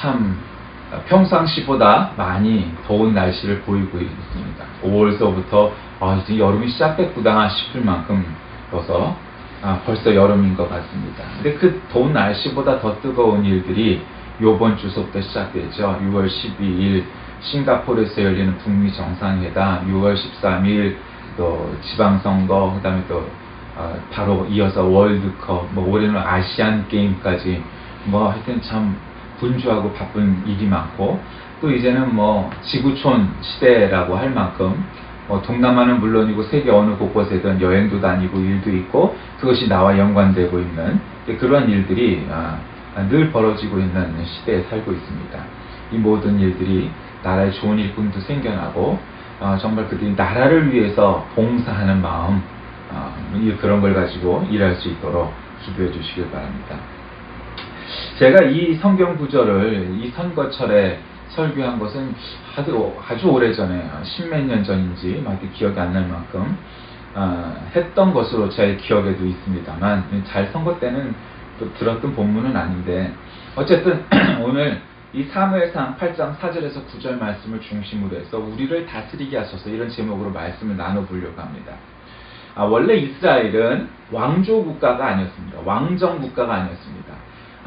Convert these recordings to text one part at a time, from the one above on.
참 평상시보다 많이 더운 날씨를 보이고 있습니다. 5월서부터 아, 이제 여름이 시작됐구나 싶을 만큼 더서 아, 벌써 여름인 것 같습니다. 근데 그 더운 날씨보다 더 뜨거운 일들이 요번 주부터 시작되죠. 6월 12일 싱가포르에서 열리는 북미 정상회담, 6월 13일 또 지방선거, 그 다음에 또 어, 바로 이어서 월드컵, 뭐 올해는 아시안 게임까지 뭐 하여튼 참 분주하고 바쁜 일이 많고 또 이제는 뭐 지구촌 시대라고 할 만큼 뭐 동남아는 물론이고 세계 어느 곳곳에든 여행도 다니고 일도 있고 그것이 나와 연관되고 있는 그러한 일들이 아, 늘 벌어지고 있는 시대에 살고 있습니다. 이 모든 일들이 나라에 좋은 일꾼도 생겨나고 어, 정말 그들이 나라를 위해서 봉사하는 마음 어, 그런 걸 가지고 일할 수 있도록 기도해 주시길 바랍니다. 제가 이 성경 구절을 이 선거철에 설교한 것은 아주, 아주 오래 전에 십몇 년 전인지 막 기억이 안 날 만큼 어, 했던 것으로 제 기억에도 있습니다만 잘 선거 때는 또 들었던 본문은 아닌데 어쨌든 오늘 이 사무엘상 8장 4절에서 9절 말씀을 중심으로 해서 우리를 다스리게 하소서 이런 제목으로 말씀을 나눠보려고 합니다. 아, 원래 이스라엘은 왕조 국가가 아니었습니다. 왕정 국가가 아니었습니다.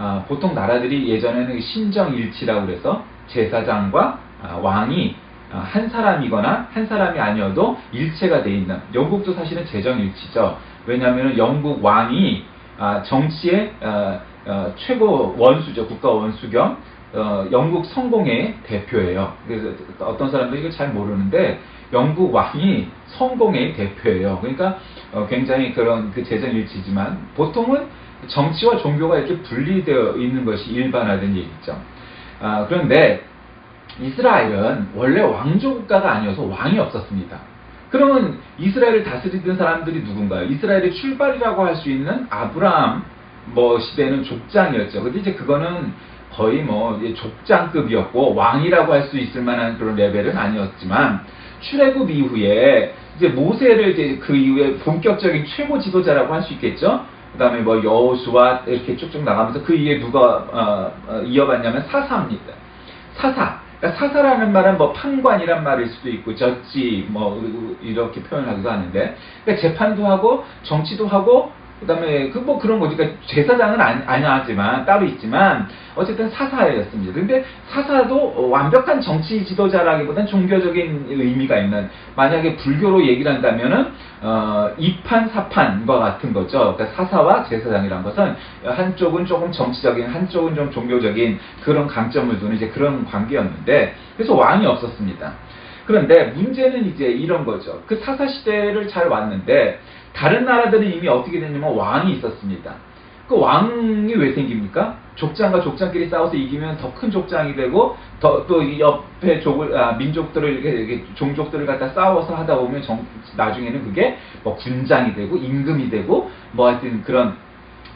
아, 보통 나라들이 예전에는 신정일치라고 그래서 제사장과 아, 왕이 아, 한 사람이거나 한 사람이 아니어도 일체가 돼 있는 영국도 사실은 재정일치죠. 왜냐하면 영국 왕이 아, 정치의 최고 원수죠. 국가 원수 겸 어, 영국 성공의 대표예요. 그래서 어떤 사람들이 이걸 잘 모르는데 영국 왕이 성공의 대표예요. 그러니까 어, 굉장히 그런 그 재정일치지만 보통은 정치와 종교가 이렇게 분리되어 있는 것이 일반화된 얘기죠. 아, 그런데 이스라엘은 원래 왕조 국가가 아니어서 왕이 없었습니다. 그러면 이스라엘을 다스리던 사람들이 누군가요? 이스라엘의 출발이라고 할 수 있는 아브라함 뭐 시대는 족장이었죠. 근데 이제 그거는 거의 뭐 족장급이었고 왕이라고 할 수 있을 만한 그런 레벨은 아니었지만 출애굽 이후에 이제 모세를 이제 그 이후에 본격적인 최고 지도자라고 할 수 있겠죠. 그다음에 뭐 여호수아 이렇게 쭉쭉 나가면서 그 이후에 누가 어, 어, 이어갔냐면 사사입니다. 사사. 그러니까 사사라는 말은 뭐 판관이란 말일 수도 있고 젖지 뭐 이렇게 표현하기도 하는데 그러니까 재판도 하고 정치도 하고 그다음에 그 뭐 그런 거지. 그러니까 제사장은 아니, 아니지만 따로 있지만 어쨌든 사사였습니다. 근데 사사도 완벽한 정치 지도자라기보다는 종교적인 의미가 있는 만약에 불교로 얘기를 한다면은 어, 이판 사판과 같은 거죠. 그러니까 사사와 제사장이란 것은 한쪽은 조금 정치적인 한쪽은 좀 종교적인 그런 강점을 두는 이제 그런 관계였는데 그래서 왕이 없었습니다. 그런데 문제는 이제 이런 거죠. 그 사사 시대를 잘 왔는데 다른 나라들은 이미 어떻게 됐냐면 왕이 있었습니다. 그 왕이 왜 생깁니까? 족장과 족장끼리 싸워서 이기면 더 큰 족장이 되고 또 옆에 족을 아, 민족들을 이렇게, 이렇게, 종족들을 갖다 싸워서 하다 보면 정, 나중에는 그게 뭐 군장이 되고 임금이 되고 뭐 하여튼 그런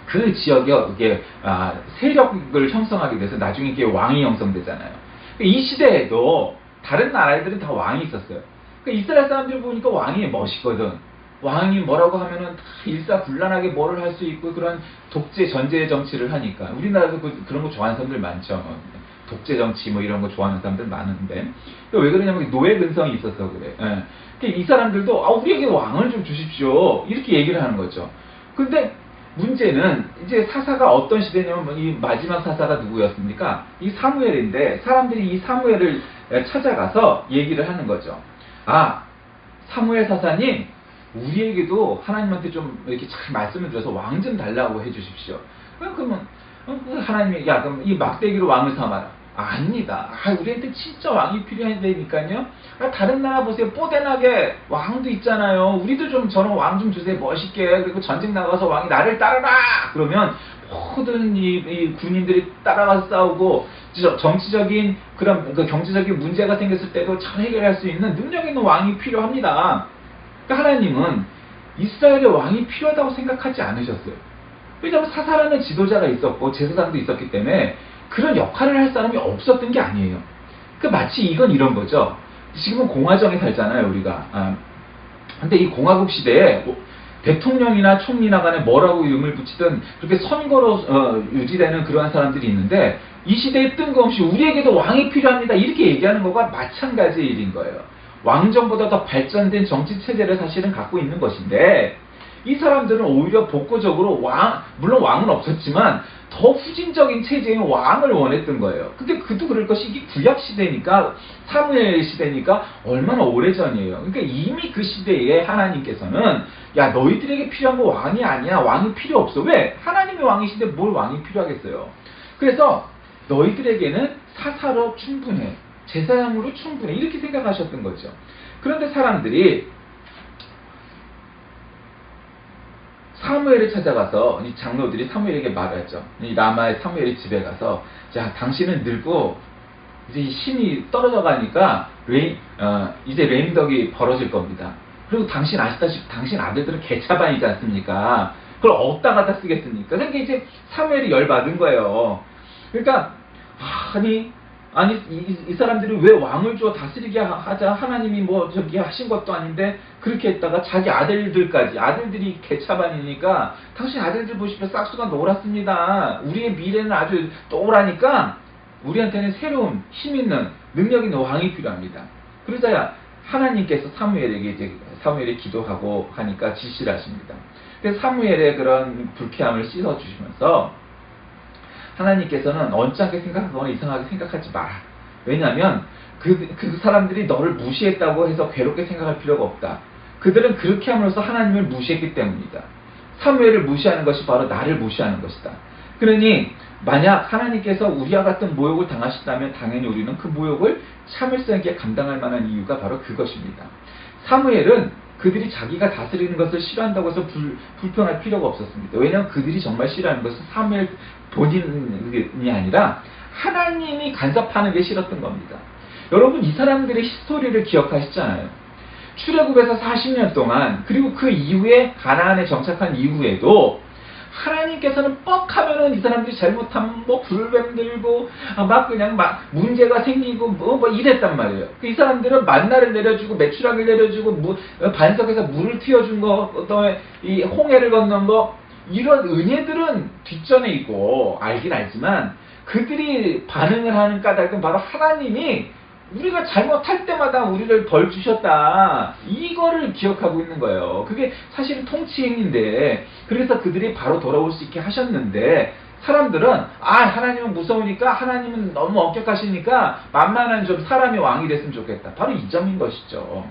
그 지역에 이게 아, 세력을 형성하게 돼서 나중에 이게 왕이 형성되잖아요. 이 시대에도 다른 나라들은 다 왕이 있었어요. 그러니까 이스라엘 사람들 보니까 왕이 멋있거든. 왕이 뭐라고 하면은 다 일사불란하게 뭐를 할 수 있고 그런 독재 전제 정치를 하니까 우리나라도 그, 런거 좋아하는 사람들 많죠. 독재 정치 뭐 이런 거 좋아하는 사람들 많은데 왜 그러냐면 노예 근성이 있어서 그래. 예. 그러니까 이 사람들도 아 우리에게 왕을 좀 주십시오 이렇게 얘기를 하는 거죠. 근데 문제는 이제 사사가 어떤 시대냐면 이 마지막 사사가 누구였습니까? 이 사무엘인데 사람들이 이 사무엘을 찾아가서 얘기를 하는 거죠. 아 사무엘 사사님 우리에게도 하나님한테 좀 이렇게 잘 말씀을 드려서 왕 좀 달라고 해 주십시오. 그러면 어, 그 하나님이 야 그럼 이 막대기로 왕을 삼아라. 아닙니다. 아, 우리한테 진짜 왕이 필요하다니까요. 아, 다른 나라 보세요. 뽀대나게 왕도 있잖아요. 우리도 좀 저런 왕 좀 주세요. 멋있게. 그리고 전쟁 나가서 왕이 나를 따르라! 그러면 모든 이, 이 군인들이 따라가서 싸우고 정치적인 그런 그 경제적인 문제가 생겼을 때도 잘 해결할 수 있는 능력 있는 왕이 필요합니다. 그러니까 하나님은 이스라엘의 왕이 필요하다고 생각하지 않으셨어요. 왜냐하면 사사라는 지도자가 있었고 제사장도 있었기 때문에 그런 역할을 할 사람이 없었던 게 아니에요. 그 마치 이건 이런 거죠. 지금은 공화정에 살잖아요, 우리가. 아, 근데 이 공화국 시대에 대통령이나 총리나 간에 뭐라고 이름을 붙이든 그렇게 선거로 어, 유지되는 그러한 사람들이 있는데 이 시대에 뜬금없이 우리에게도 왕이 필요합니다. 이렇게 얘기하는 것과 마찬가지 일인 거예요. 왕정보다 더 발전된 정치 체제를 사실은 갖고 있는 것인데 이 사람들은 오히려 복고적으로 왕, 물론 왕은 없었지만 더 후진적인 체제인 왕을 원했던 거예요. 근데 그도 그럴 것이 이게 구약 시대니까 사무엘 시대니까 얼마나 오래 전이에요. 그러니까 이미 그 시대에 하나님께서는 야 너희들에게 필요한 거 왕이 아니야. 왕이 필요 없어. 왜? 하나님의 왕이신데 뭘 왕이 필요하겠어요. 그래서 너희들에게는 사사로 충분해. 제사장으로 충분해. 이렇게 생각하셨던 거죠. 그런데 사람들이 사무엘을 찾아가서 이 장로들이 사무엘에게 말하죠. 이 라마의 사무엘의 집에 가서 자 당신은 늙고 이제 이 힘이 떨어져 가니까 레인, 어, 이제 레임덕이 벌어질 겁니다. 그리고 당신 아시다시피 당신 아들들은 개차반이지 않습니까? 그걸 어디다 갖다 쓰겠습니까? 그러니까 이제 사무엘이 열받은 거예요. 그러니까 아니 아니 이, 이 사람들이 왜 왕을 줘 다스리게 하- 하자? 하나님이 뭐 저기 하신 것도 아닌데 그렇게 했다가 자기 아들들까지 아들들이 개차반이니까 당신 아들들 보시면 싹수가 노랗습니다. 우리의 미래는 아주 또라니까 우리한테는 새로운 힘 있는 능력 있는 왕이 필요합니다. 그러자 하나님께서 사무엘에게 이제 사무엘이 기도하고 하니까 지시를 하십니다. 그래서 사무엘의 그런 불쾌함을 씻어 주시면서 하나님께서는 언짢게 생각하거나 이상하게 생각하지 마라. 왜냐하면 그, 그 사람들이 너를 무시했다고 해서 괴롭게 생각할 필요가 없다. 그들은 그렇게 함으로써 하나님을 무시했기 때문이다. 사무엘을 무시하는 것이 바로 나를 무시하는 것이다. 그러니 만약 하나님께서 우리와 같은 모욕을 당하셨다면 당연히 우리는 그 모욕을 참을성 있게 감당할 만한 이유가 바로 그것입니다. 사무엘은 그들이 자기가 다스리는 것을 싫어한다고 해서 불, 불평할 필요가 없었습니다. 왜냐하면 그들이 정말 싫어하는 것은 사무엘 본인이 아니라 하나님이 간섭하는 게 싫었던 겁니다. 여러분 이 사람들의 히스토리를 기억하시잖아요. 출애굽에서 40년 동안 그리고 그 이후에 가나안에 정착한 이후에도 하나님께서는 뻑하면은 이 사람들이 잘못하면 뭐 불뱀 들고 아, 막 그냥 막 문제가 생기고 뭐, 뭐 이랬단 말이에요. 그이 사람들은 만나를 내려주고 매출하기를 내려주고 반석에서 물을 튀어준 거, 그다음에 이 홍해를 건넌 거 이런 은혜들은 뒷전에 있고 알긴 알지만 그들이 반응을 하는 까닭은 바로 하나님이 우리가 잘못할 때마다 우리를 벌 주셨다. 이거를 기억하고 있는 거예요. 그게 사실은 통치행인데, 그래서 그들이 바로 돌아올 수 있게 하셨는데, 사람들은, 아, 하나님은 무서우니까, 하나님은 너무 엄격하시니까, 만만한 좀 사람의 왕이 됐으면 좋겠다. 바로 이 점인 것이죠.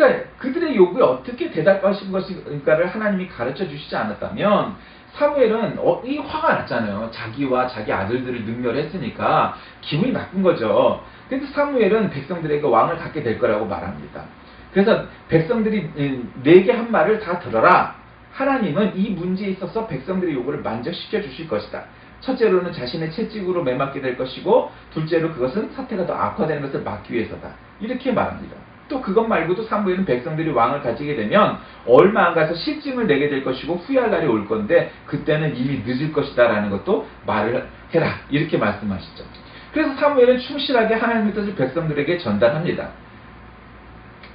그러니까 그들의 요구에 어떻게 대답하신 것인가를 하나님이 가르쳐 주시지 않았다면 사무엘은 어, 이 화가 났잖아요. 자기와 자기 아들들을 능멸했으니까 기분이 나쁜 거죠. 근데 사무엘은 백성들에게 왕을 갖게 될 거라고 말합니다. 그래서 백성들이 음, 내게 한 말을 다 들어라. 하나님은 이 문제에 있어서 백성들의 요구를 만족시켜 주실 것이다. 첫째로는 자신의 채찍으로 매맞게 될 것이고 둘째로 그것은 사태가 더 악화되는 것을 막기 위해서다. 이렇게 말합니다. 또 그것 말고도 사무엘은 백성들이 왕을 가지게 되면 얼마 안 가서 실증을 내게 될 것이고 후회할 날이 올 건데 그때는 이미 늦을 것이다라는 것도 말을 해라 이렇게 말씀하시죠. 그래서 사무엘은 충실하게 하나님의 뜻을 백성들에게 전달합니다.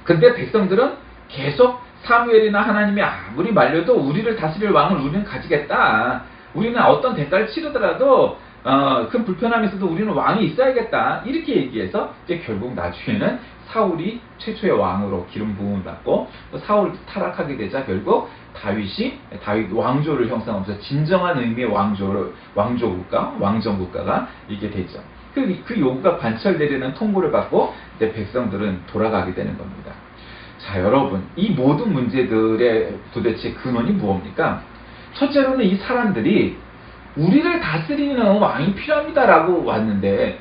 근데 백성들은 계속 사무엘이나 하나님이 아무리 말려도 우리를 다스릴 왕을 우리는 가지겠다. 우리는 어떤 대가를 치르더라도 어, 큰 불편함이 있어도 우리는 왕이 있어야겠다. 이렇게 얘기해서 이제 결국 나중에는 사울이 최초의 왕으로 기름 부음을 받고 또 사울이 타락하게 되자 결국 다윗이 다윗 왕조를 형성하면서 진정한 의미의 왕조를 왕조 국가, 왕정 국가가 이게 되죠. 그, 그 요구가 관철되려는 통보를 받고 이제 백성들은 돌아가게 되는 겁니다. 자, 여러분, 이 모든 문제들의 도대체 근원이 무엇입니까? 첫째로는 이 사람들이 우리를 다스리는 왕이 필요합니다라고 왔는데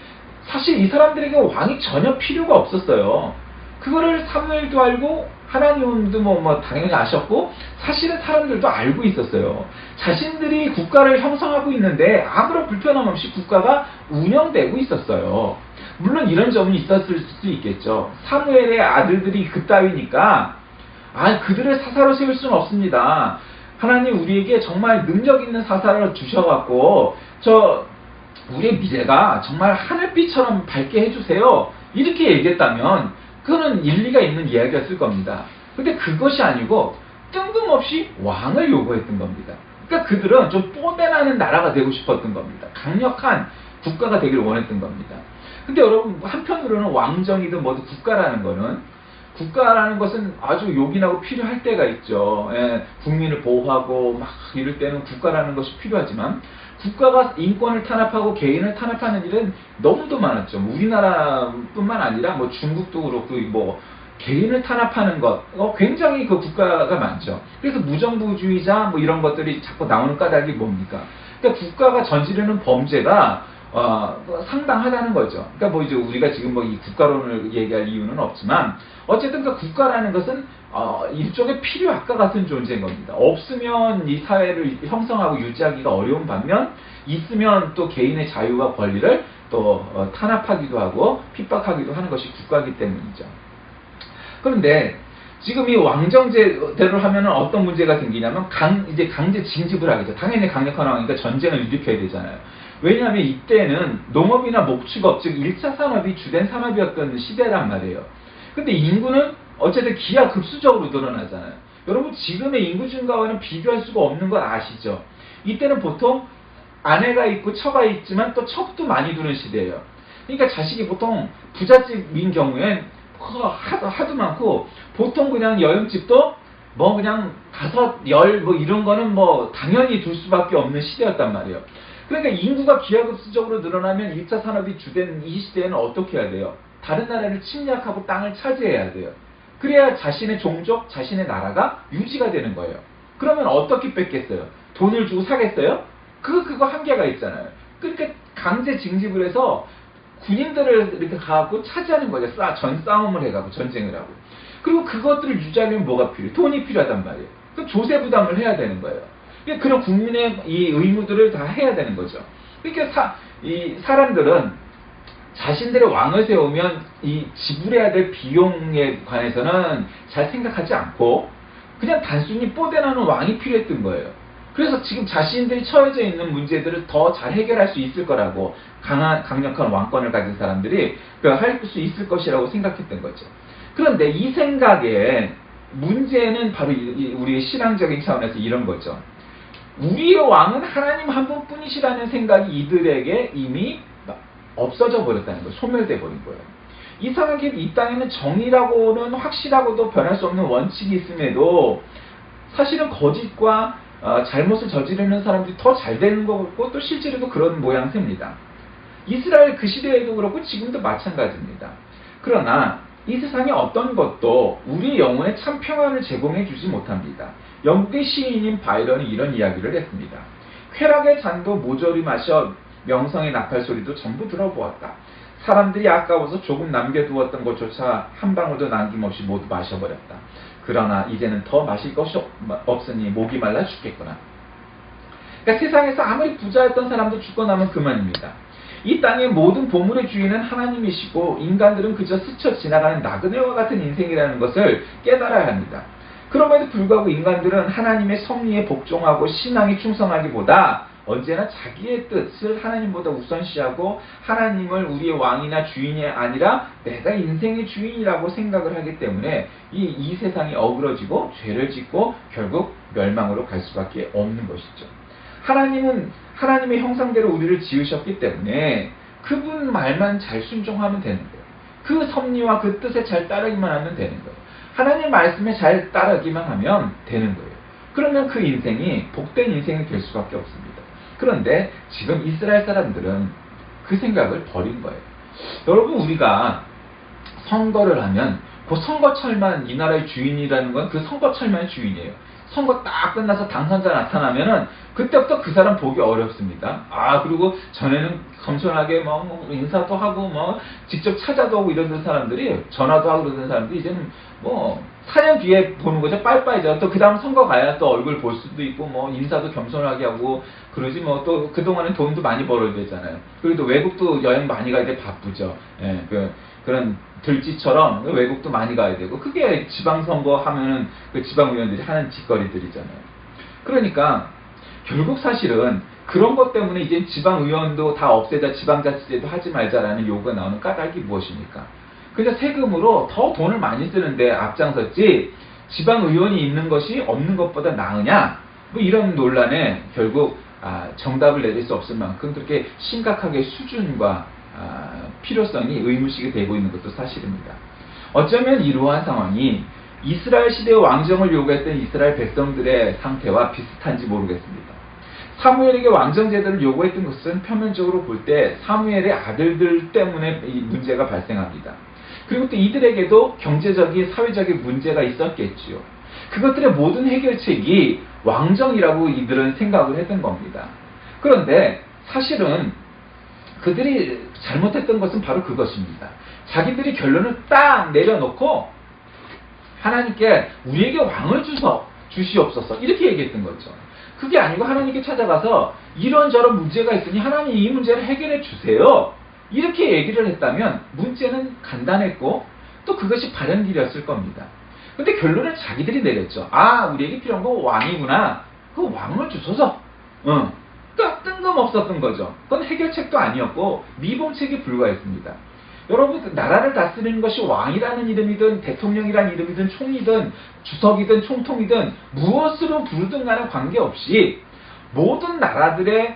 사실 이 사람들에게 왕이 전혀 필요가 없었어요. 그거를 사무엘도 알고 하나님도 뭐, 뭐 당연히 아셨고 사실은 사람들도 알고 있었어요. 자신들이 국가를 형성하고 있는데 아무런 불편함 없이 국가가 운영되고 있었어요. 물론 이런 점은 있었을 수 있겠죠. 사무엘의 아들들이 그따위니까 아 그들을 사사로 세울 수는 없습니다. 하나님 우리에게 정말 능력 있는 사사를 주셔갖고 저 우리의 미래가 정말 하늘빛처럼 밝게 해주세요. 이렇게 얘기했다면 그거는 일리가 있는 이야기였을 겁니다. 근데 그것이 아니고 뜬금없이 왕을 요구했던 겁니다. 그러니까 그들은 좀 뽀대나는 나라가 되고 싶었던 겁니다. 강력한 국가가 되길 원했던 겁니다. 근데 여러분 한편으로는 왕정이든 뭐든 국가라는 거는 국가라는 것은 아주 요긴하고 필요할 때가 있죠. 예, 국민을 보호하고 막 이럴 때는 국가라는 것이 필요하지만 국가가 인권을 탄압하고 개인을 탄압하는 일은 너무도 많았죠. 우리나라뿐만 아니라 뭐 중국도 그렇고 뭐 개인을 탄압하는 것 어, 굉장히 그 국가가 많죠. 그래서 무정부주의자 뭐 이런 것들이 자꾸 나오는 까닭이 뭡니까? 그러니까 국가가 저지르는 범죄가 어, 상당하다는 거죠. 그러니까 뭐 이제 우리가 지금 뭐 이 국가론을 얘기할 이유는 없지만 어쨌든 그 국가라는 것은 어, 일종의 필요악과 같은 존재인 겁니다. 없으면 이 사회를 형성하고 유지하기가 어려운 반면 있으면 또 개인의 자유와 권리를 또 어, 탄압하기도 하고 핍박하기도 하는 것이 국가이기 때문이죠. 그런데 지금 이 왕정제대로 하면은 어떤 문제가 생기냐면 강 이제 강제 징집을 하겠죠. 당연히 강력한 왕이니까 전쟁을 일으켜야 되잖아요. 왜냐하면 이때는 농업이나 목축업 즉 1차 산업이 주된 산업이었던 시대란 말이에요. 근데 인구는 어쨌든 기하급수적으로 늘어나잖아요. 여러분 지금의 인구 증가와는 비교할 수가 없는 걸 아시죠? 이때는 보통 아내가 있고 처가 있지만 또 척도 많이 두는 시대예요. 그러니까 자식이 보통 부잣집인 경우엔 하도, 하도 많고 보통 그냥 여행집도 뭐 그냥 다섯, 열 뭐 이런 거는 뭐 당연히 둘 수밖에 없는 시대였단 말이에요. 그러니까 인구가 기하급수적으로 늘어나면 1차 산업이 주된 이 시대에는 어떻게 해야 돼요? 다른 나라를 침략하고 땅을 차지해야 돼요. 그래야 자신의 종족, 자신의 나라가 유지가 되는 거예요. 그러면 어떻게 뺏겠어요? 돈을 주고 사겠어요? 그, 그거 한계가 있잖아요. 그러니까 강제 징집을 해서 군인들을 이렇게 가고 차지하는 거죠. 싸, 전 싸움을 해가고 전쟁을 하고. 그리고 그것들을 유지하려면 뭐가 필요해? 돈이 필요하단 말이에요. 그 조세 부담을 해야 되는 거예요. 그러니까 그런 국민의 이 의무들을 다 해야 되는 거죠. 그러니까 사, 이 사람들은 자신들의 왕을 세우면 이 지불해야 될 비용에 관해서는 잘 생각하지 않고 그냥 단순히 뽀대나는 왕이 필요했던 거예요. 그래서 지금 자신들이 처해져 있는 문제들을 더 잘 해결할 수 있을 거라고 강한 강력한 왕권을 가진 사람들이 그할수 있을 것이라고 생각했던 거죠. 그런데 이 생각에 문제는 바로 우리의 신앙적인 차원에서 이런 거죠. 우리의 왕은 하나님 한 분뿐이시라는 생각이 이들에게 이미 없어져 버렸다는 거예요. 소멸돼 버린 거예요. 이상하게 이 땅에는 정의라고는 확실하고도 변할 수 없는 원칙이 있음에도 사실은 거짓과 어, 잘못을 저지르는 사람들이 더 잘 되는 거고 또 실제로도 그런 모양새입니다. 이스라엘 그 시대에도 그렇고 지금도 마찬가지입니다. 그러나 이 세상에 어떤 것도 우리 영혼에 참 평안을 제공해 주지 못합니다. 영국의 시인인 바이런이 이런 이야기를 했습니다. 쾌락의 잔도 모조리 마셔 명성의 나팔 소리도 전부 들어보았다. 사람들이 아까워서 조금 남겨두었던 것조차 한 방울도 남김없이 모두 마셔버렸다. 그러나 이제는 더 마실 것이 없으니 목이 말라 죽겠구나. 그러니까 세상에서 아무리 부자였던 사람도 죽고 나면 그만입니다. 이 땅의 모든 보물의 주인은 하나님이시고 인간들은 그저 스쳐 지나가는 나그네와 같은 인생이라는 것을 깨달아야 합니다. 그럼에도 불구하고 인간들은 하나님의 섭리에 복종하고 신앙에 충성하기보다 언제나 자기의 뜻을 하나님보다 우선시하고 하나님을 우리의 왕이나 주인이 아니라 내가 인생의 주인이라고 생각을 하기 때문에 이, 이 세상이 어그러지고 죄를 짓고 결국 멸망으로 갈 수밖에 없는 것이죠. 하나님은 하나님의 형상대로 우리를 지으셨기 때문에 그분 말만 잘 순종하면 되는 거예요. 그 섭리와 그 뜻에 잘 따르기만 하면 되는 거예요. 하나님 말씀에 잘 따르기만 하면 되는 거예요. 그러면 그 인생이 복된 인생이 될 수밖에 없습니다. 그런데 지금 이스라엘 사람들은 그 생각을 버린 거예요. 여러분 우리가 선거를 하면 그 선거철만 이 나라의 주인이라는 건 그 선거철만의 주인이에요. 선거 딱 끝나서 당선자 나타나면은 그때부터 그 사람 보기 어렵습니다. 아 그리고 전에는 겸손하게 뭐, 뭐 인사도 하고 뭐 직접 찾아도 오고 이러던 사람들이 전화도 하고 그러던 사람들이 이제는 뭐 4년 뒤에 보는 거죠. 빠이빠이죠. 또 그 다음 선거 가야 또 얼굴 볼 수도 있고 뭐 인사도 겸손하게 하고 그러지 뭐 또 그동안은 돈도 많이 벌어야 되잖아요. 그리고 또 외국도 여행 많이 가야 돼 바쁘죠. 예, 그, 그런 들쥐처럼 외국도 많이 가야 되고 그게 지방선거 하면은 그 지방의원들이 하는 짓거리들이잖아요. 그러니까 결국 사실은 그런 것 때문에 이제 지방의원도 다 없애자 지방자치제도 하지 말자라는 요구가 나오는 까닭이 무엇입니까? 그냥 세금으로 더 돈을 많이 쓰는데 앞장섰지 지방 의원이 있는 것이 없는 것보다 나으냐? 뭐 이런 논란에 결국 아, 정답을 내릴 수 없을 만큼 그렇게 심각하게 수준과 아, 필요성이 의무식이 되고 있는 것도 사실입니다. 어쩌면 이러한 상황이 이스라엘 시대의 왕정을 요구했던 이스라엘 백성들의 상태와 비슷한지 모르겠습니다. 사무엘에게 왕정 제도를 요구했던 것은 표면적으로 볼 때 사무엘의 아들들 때문에 이 문제가 발생합니다. 그리고 또 이들에게도 경제적인 사회적인 문제가 있었겠지요. 그것들의 모든 해결책이 왕정이라고 이들은 생각을 했던 겁니다. 그런데 사실은 그들이 잘못했던 것은 바로 그것입니다. 자기들이 결론을 딱 내려놓고 하나님께 우리에게 왕을 주서 주시옵소서 이렇게 얘기했던 거죠. 그게 아니고 하나님께 찾아가서 이런저런 문제가 있으니 하나님 이 문제를 해결해 주세요. 이렇게 얘기를 했다면 문제는 간단했고 또 그것이 바른 길이었을 겁니다. 근데 결론은 자기들이 내렸죠. 아, 우리에게 필요한 거 왕이구나. 그 왕을 주소서. 응. 그러니까 뜬금없었던 거죠. 그건 해결책도 아니었고 미봉책에 불과했습니다. 여러분 그 나라를 다스리는 것이 왕이라는 이름이든 대통령이라는 이름이든 총이든 주석이든 총통이든 무엇으로 부르든 간에 관계없이 모든 나라들의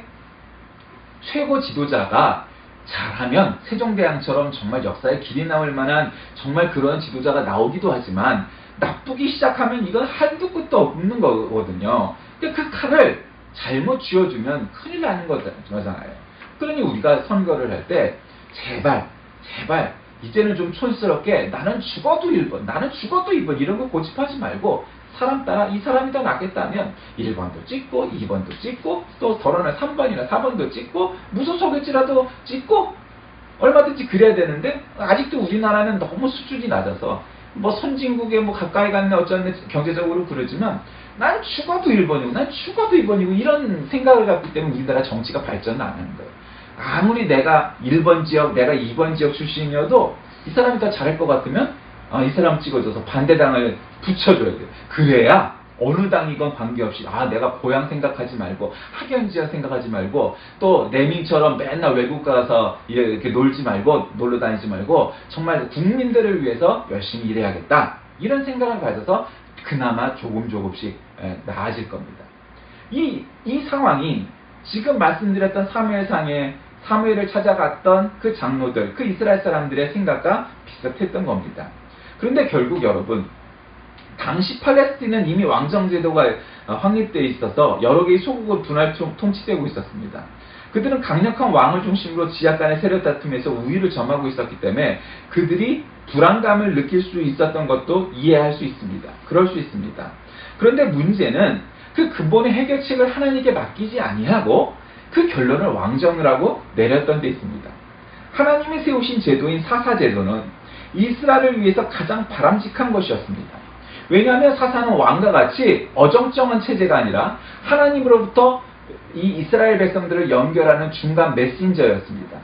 최고 지도자가 잘하면 세종대왕처럼 정말 역사에 길이 나올 만한 정말 그런 지도자가 나오기도 하지만 나쁘기 시작하면 이건 한두 끝도 없는 거거든요. 그 칼을 잘못 쥐어주면 큰일 나는 거잖아요. 그러니 우리가 선거를 할 때 제발 제발 이제는 좀 촌스럽게 나는 죽어도 1번 나는 죽어도 2번 이런 거 고집하지 말고 사람 따라 이 사람이 더 낫겠다면 1번도 찍고 2번도 찍고 또 덜어내 3번이나 4번도 찍고 무소속일지라도 찍고 얼마든지 그래야 되는데 아직도 우리나라는 너무 수준이 낮아서 뭐 선진국에 뭐 가까이 갔네 어쩌네 경제적으로 그러지만 난 죽어도 1번이고 난 죽어도 2번이고 이런 생각을 갖기 때문에 우리나라 정치가 발전을 안 하는 거예요. 아무리 내가 1번 지역, 내가 2번 지역 출신이어도 이 사람이 더 잘할 것 같으면 어, 이 사람 찍어줘서 반대당을 붙여줘야 돼요. 그래야 어느 당이건 관계없이 아 내가 고향 생각하지 말고 학연 지역 생각하지 말고 또 내민처럼 맨날 외국 가서 이렇게 놀지 말고 놀러 다니지 말고 정말 국민들을 위해서 열심히 일해야겠다 이런 생각을 가져서 그나마 조금 조금씩 에, 나아질 겁니다. 이, 이 상황이 지금 말씀드렸던 사무엘상의 사무엘을 찾아갔던 그 장로들, 그 이스라엘 사람들의 생각과 비슷했던 겁니다. 그런데 결국 여러분, 당시 팔레스틴은 이미 왕정제도가 확립되어 있어서 여러 개의 소국으로 분할 통치되고 있었습니다. 그들은 강력한 왕을 중심으로 지하 간의 세력 다툼에서 우위를 점하고 있었기 때문에 그들이 불안감을 느낄 수 있었던 것도 이해할 수 있습니다. 그럴 수 있습니다. 그런데 문제는 그 근본의 해결책을 하나님께 맡기지 아니하고 그 결론을 왕정을 하고 내렸던 데 있습니다. 하나님이 세우신 제도인 사사제도는 이스라엘을 위해서 가장 바람직한 것이었습니다. 왜냐하면 사사는 왕과 같이 어정쩡한 체제가 아니라 하나님으로부터 이 이스라엘 백성들을 연결하는 중간 메신저였습니다.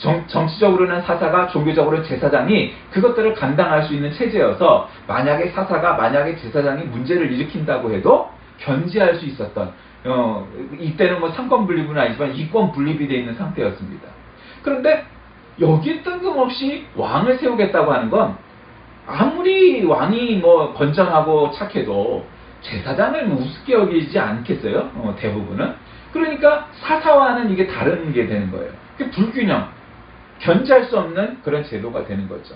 정, 정치적으로는 사사가 종교적으로는 제사장이 그것들을 감당할 수 있는 체제여서 만약에 사사가 만약에 제사장이 문제를 일으킨다고 해도 견제할 수 있었던 어, 이때는 뭐 상권 분립은 아니지만 이권 분립이 되어 있는 상태였습니다. 그런데 여기 뜬금없이 왕을 세우겠다고 하는 건 아무리 왕이 뭐 건장하고 착해도 제사장을 뭐 우습게 여기지 않겠어요? 어, 대부분은. 그러니까 사사와는 이게 다른 게 되는 거예요. 불균형, 견제할 수 없는 그런 제도가 되는 거죠.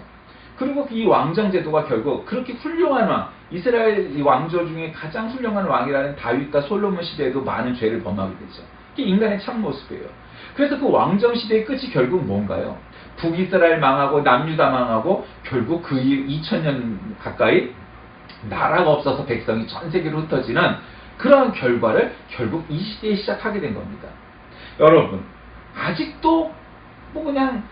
그리고 이 왕정 제도가 결국 그렇게 훌륭한 왕, 이스라엘 왕조 중에 가장 훌륭한 왕이라는 다윗과 솔로몬 시대에도 많은 죄를 범하게 되죠. 이게 인간의 참 모습이에요. 그래서 그 왕정 시대의 끝이 결국 뭔가요? 북이스라엘 망하고 남유다 망하고 결국 그 2000년 가까이 나라가 없어서 백성이 전 세계로 흩어지는 그러한 결과를 결국 이 시대에 시작하게 된 겁니다. 여러분, 아직도 뭐 그냥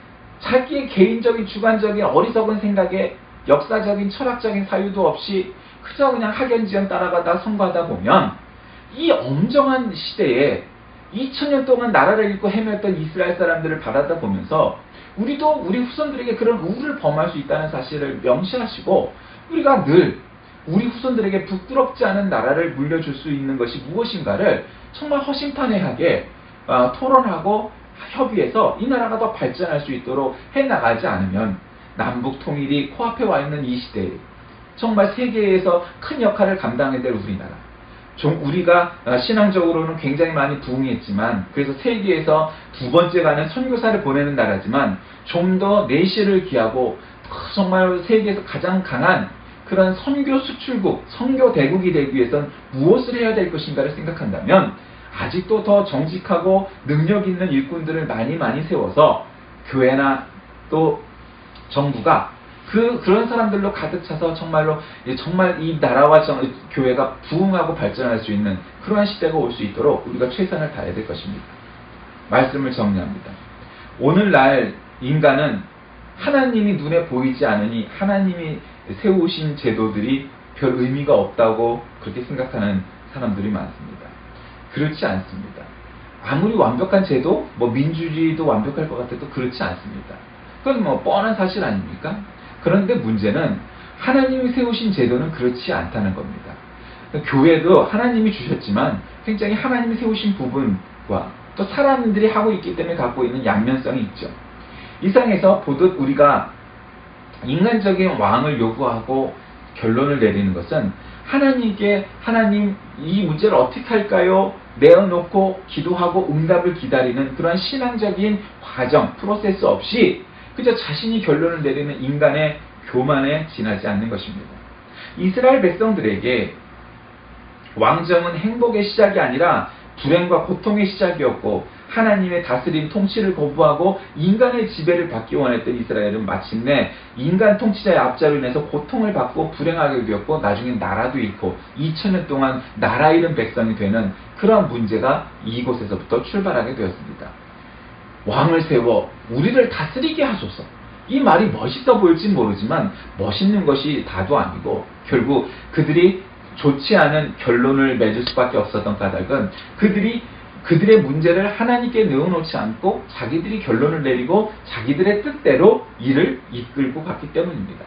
자기의 개인적인 주관적인 어리석은 생각에 역사적인 철학적인 사유도 없이 그저 그냥 학연지연 따라가다 선거하다 보면 이 엄정한 시대에 2000년 동안 나라를 잃고 헤맸던 이스라엘 사람들을 바라다 보면서 우리도 우리 후손들에게 그런 우를 범할 수 있다는 사실을 명시하시고 우리가 늘 우리 후손들에게 부끄럽지 않은 나라를 물려줄 수 있는 것이 무엇인가를 정말 허심탄회하게 어, 토론하고 협의해서 이 나라가 더 발전할 수 있도록 해나가지 않으면 남북 통일이 코앞에 와 있는 이 시대에 정말 세계에서 큰 역할을 감당해야 될 우리나라. 좀 우리가 어, 신앙적으로는 굉장히 많이 부흥했지만 그래서 세계에서 두 번째 가는 선교사를 보내는 나라지만 좀 더 내실을 기하고 정말 세계에서 가장 강한 그런 선교 수출국, 선교 대국이 되기 위해선 무엇을 해야 될 것인가를 생각한다면 아직도 더 정직하고 능력 있는 일꾼들을 많이 많이 세워서 교회나 또 정부가 그 그런 사람들로 가득 차서 정말로 예, 정말 이 나라와 정- 교회가 부흥하고 발전할 수 있는 그러한 시대가 올 수 있도록 우리가 최선을 다해야 될 것입니다. 말씀을 정리합니다. 오늘날 인간은 하나님이 눈에 보이지 않으니 하나님이 세우신 제도들이 별 의미가 없다고 그렇게 생각하는 사람들이 많습니다. 그렇지 않습니다. 아무리 완벽한 제도, 뭐 민주주의도 완벽할 것 같아도 그렇지 않습니다. 그건 뭐 뻔한 사실 아닙니까? 그런데 문제는 하나님이 세우신 제도는 그렇지 않다는 겁니다. 교회도 하나님이 주셨지만 굉장히 하나님이 세우신 부분과 또 사람들이 하고 있기 때문에 갖고 있는 양면성이 있죠. 이상에서 보듯 우리가 인간적인 왕을 요구하고 결론을 내리는 것은 하나님께 하나님 이 문제를 어떻게 할까요? 내어놓고 기도하고 응답을 기다리는 그런 신앙적인 과정, 프로세스 없이 그저 자신이 결론을 내리는 인간의 교만에 지나지 않는 것입니다. 이스라엘 백성들에게 왕정은 행복의 시작이 아니라 불행과 고통의 시작이었고 하나님의 다스림 통치를 거부하고 인간의 지배를 받기 원했던 이스라엘은 마침내 인간 통치자의 압자로 인해서 고통을 받고 불행하게 되었고 나중에 나라도 잃고 2000년 동안 나라 잃은 백성이 되는 그러한 문제가 이곳에서부터 출발하게 되었습니다. 왕을 세워 우리를 다스리게 하소서. 이 말이 멋있어 보일지 모르지만 멋있는 것이 다도 아니고 결국 그들이 좋지 않은 결론을 맺을 수밖에 없었던 까닭은 그들이 그들의 문제를 하나님께 내어놓지 않고 자기들이 결론을 내리고 자기들의 뜻대로 일을 이끌고 갔기 때문입니다.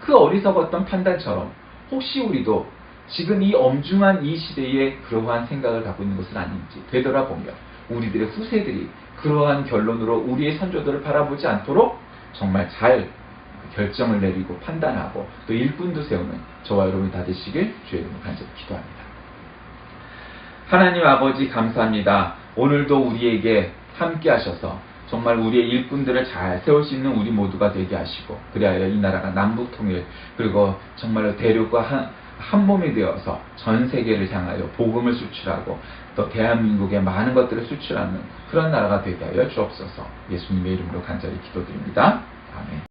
그 어리석었던 판단처럼 혹시 우리도 지금 이 엄중한 이 시대에 그러한 생각을 갖고 있는 것은 아닌지 되돌아보며 우리들의 후세들이 그러한 결론으로 우리의 선조들을 바라보지 않도록 정말 잘 결정을 내리고 판단하고 또 일꾼도 세우는 저와 여러분이 다 되시길 주의 이름으로 간절히 기도합니다. 하나님 아버지 감사합니다. 오늘도 우리에게 함께 하셔서 정말 우리의 일꾼들을 잘 세울 수 있는 우리 모두가 되게 하시고 그리하여 이 나라가 남북 통일 그리고 정말로 대륙과 한, 한 몸이 되어서 전 세계를 향하여 복음을 수출하고 또 대한민국에 많은 것들을 수출하는 그런 나라가 되게 하여 주옵소서 예수님의 이름으로 간절히 기도드립니다. 아멘.